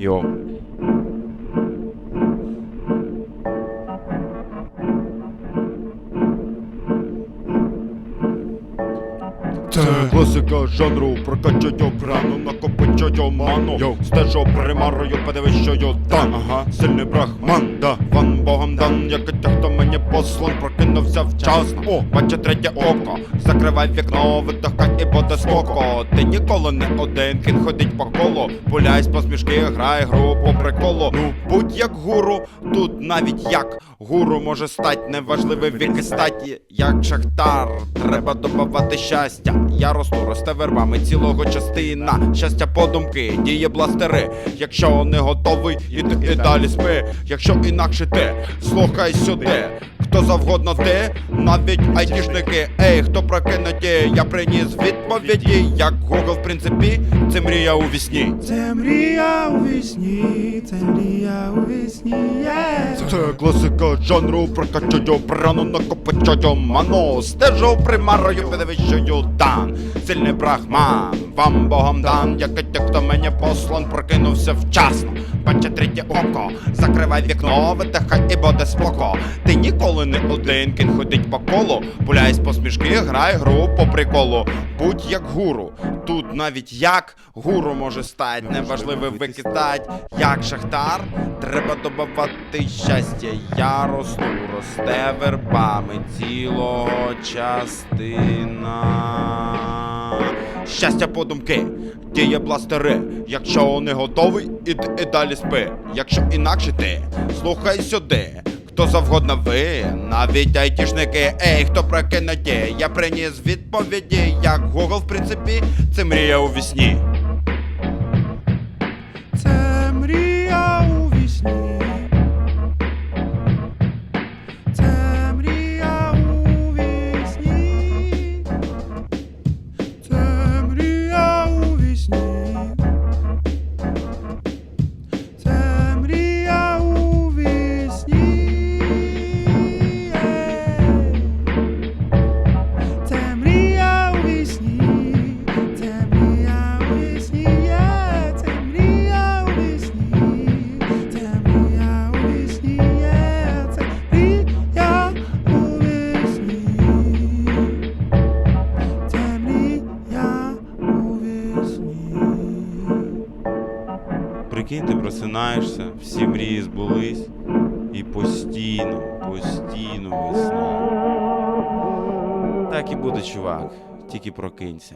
Йо. Це класика жанру, прокачаю прану, накопичаю ману Йоу, стежу примарою, подивись, що я дан Ага, сильний брахман, да. Ван богом дан, як і те, хто мені послан Прокинувся вчасно, о, бачу третє око. Закривай вікно, видихай і буде споко. Ти ніколи не один, кін ходить по колу. Пуляй з посмішки, грай гру по приколу. Ну, будь як гуру, тут навіть як. Гуру може стать, неважливий вік і статі, як шахтар, треба добавати щастя. Я росту, росте вербами цілого частина. Щастя подумки, діє бластери. Якщо не готовий, іди і далі спи. Якщо інакше ти, слухай сюди. Хто завгодно ти, навіть айтішники, ей, хто прокинуті, я приніс відповіді, як Google, в принципі, це мрія у вісні. Це мрія у вісні, це мрія у вісні, є. Це класика жанру, прокачаю прану, накопичаю ману Стежу примарою, підвищую дан. Сильний брахман, вам богом дан. Як і ті, хто мені послан, прокинувся вчасно. Бачить третє око, закривай вікно, видихай і буде споко. Ти ніколи не один, кін ходить по колу Пуляй з посмішки, грай гру по приколу Будь як гуру, тут навіть як гуру може стать Неважливо викидать, як шахтар Треба добавати щастя, я росту, росте вербами цілого частина. Щастя подумки, діє бластери. Якщо не готовий, іди і далі спи. Якщо інакше ти, слухай сюди. Хто завгодно ви, навіть айтішники, ей, хто прокинуті, я приніс відповіді, як Google, в принципі, це мрія у вісні. Прикинь, ти просинаєшся, всі мрії збулись, і постійно, постійно весна. Так і буде, чувак, тільки прокинься.